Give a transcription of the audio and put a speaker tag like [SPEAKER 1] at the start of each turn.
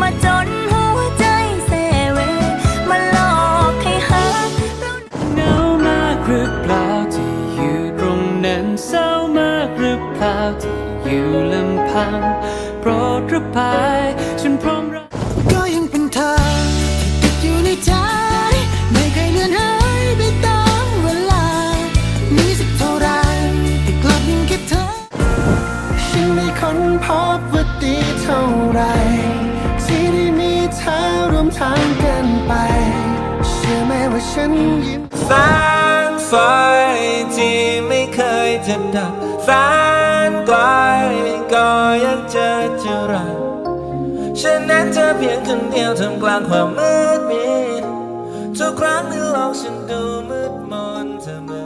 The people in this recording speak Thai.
[SPEAKER 1] มาจนหัวใจเสเว มาหลอกให้หัก
[SPEAKER 2] เหงามากหรือเปล่าที่อยู่ตรงนั้นเศร้ามากหรือเปล่าที่อยู่ลำพังโปรดระบายฉันพร้อมรับ
[SPEAKER 3] ก็ยังเป็นเธอที่ติดอยู่ในใจไม่เคยเลือนหายไปตามเวลามีสักเท่าไรที่กลับยังคิดเธอ
[SPEAKER 4] ฉันได้ค้นพบว่าดีเท่า ทางกันไป เชื่อไหมว่าฉันยิ้ม
[SPEAKER 5] แสงไฟที่ไม่เคยจะดับแสนไกลก็ยังเจอจะรักฉันนั้นเธอเพียงคนเดียวท่ามกลางความมืดมิดทุกครั้งที่โลกฉันดูมืดมนเธอ